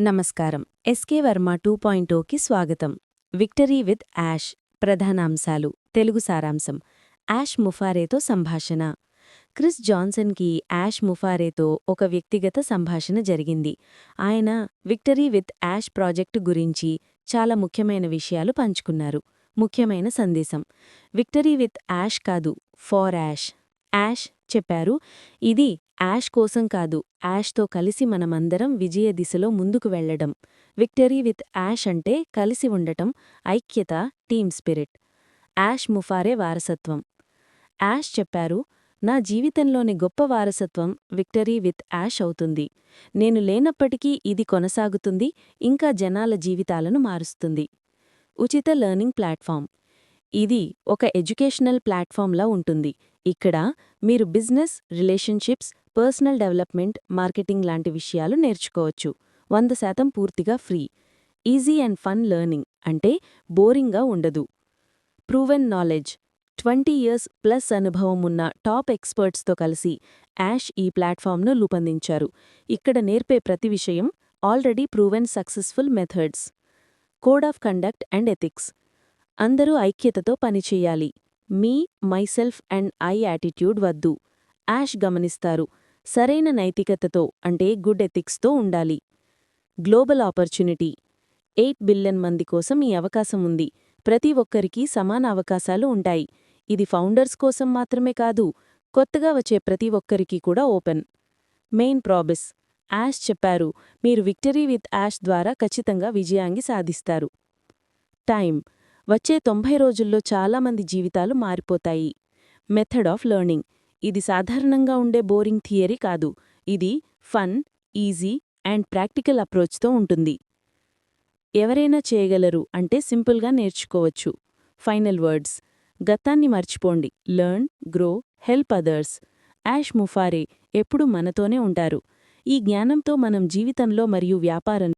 నమస్కారం. S K Varma two point ఓకి స్వాగతం. Victory with Yash ప్రధానాంశాలు. తెలుగు సారాంశం. యాష్ ముఫారేతో సంభాషణ. క్రిస్ జాన్సన్కి యాష్ ముఫారేతో ఒక వ్యక్తిగత సంభాషణ జరిగింది. ఆయన విక్టరీ విత్ యాష్ ప్రాజెక్టు గురించి చాలా ముఖ్యమైన విషయాలు పంచుకున్నారు. ముఖ్యమైన సందేశం. విక్టరీ విత్ యాష్ కాదు ఫార్ యాష్. యాష్ చెప్పారు. ఇది యాష్ కోసం కాదు యాష్తో కలిసి మనమందరం విజయ దిశలో ముందుకు వెళ్ళడం విక్టరీ విత్ యాష్ అంటే కలిసి ఉండటం ఐక్యత టీమ్ స్పిరిట్. యాష్ ముఫారే వారసత్వం. యాష్ చెప్పారు నా జీవితంలోని గొప్ప వారసత్వం విక్టరీ విత్ యాష్ అవుతుంది. నేను లేనప్పటికీ ఇది కొనసాగుతుంది ఇంకా జనాల జీవితాలను మారుస్తుంది. ఉచిత లెర్నింగ్ ప్లాట్ఫామ్. ఇది ఒక ఎడ్యుకేషనల్ ప్లాట్ఫామ్లా ఉంటుంది. ఇక్కడ మీరు business relationships personal development marketing లాంటి విషయాలు నేర్చుకోవచ్చు. వంద శాతం పూర్తిగా free. Easy and fun learning అంటే బోరింగ్గా ఉండదు. Proven knowledge. Twenty years plus అనుభవం ఉన్న టాప్ ఎక్స్పర్ట్స్తో కలిసి యాష్ ఈ ప్లాట్ఫామ్ను రూపొందించారు. ఇక్కడ నేర్పే ప్రతి విషయం already proven successful methods. Code of conduct and ethics. అందరూ ఐక్యతతో పనిచేయాలి me myself and I attitude వద్దు. యాష్ గమనిస్తారు. సరైన నైతికతతో అంటే గుడ్ ఎథిక్స్తో ఉండాలి. గ్లోబల్ ఆపర్చునిటీ ఎయిట్ బిలియన్ మంది కోసం ఈ అవకాశం ఉంది. ప్రతి ఒక్కరికీ సమాన అవకాశాలు ఉంటాయి. ఇది ఫౌండర్స్ కోసం మాత్రమే కాదు కొత్తగా వచ్చే ప్రతి ఒక్కరికి కూడా ఓపెన్ మెయిన్ ప్రాబిస్ యాష్ చెప్పారు మీరు విక్టరీ విత్ యాష్ ద్వారా ఖచ్చితంగా విజయాంగి సాధిస్తారు. టైం వచ్చే తొంభై రోజుల్లో చాలామంది జీవితాలు మారిపోతాయి. మెథడ్ ఆఫ్ లెర్నింగ్ ఇది సాధారణంగా ఉండే బోరింగ్ థియరీ కాదు. ఇది ఫన్ ఈజీ అండ్ ప్రాక్టికల్ అప్రోచ్తో ఉంటుంది. ఎవరైనా చేయగలరు అంటే సింపుల్గా నేర్చుకోవచ్చు. ఫైనల్ వర్డ్స్ గతాన్ని మర్చిపోండి. Learn grow help others Yash Mufare ఎప్పుడూ మనతోనే ఉంటారు. ఈ జ్ఞానంతో మనం జీవితంలో మరియు వ్యాపారం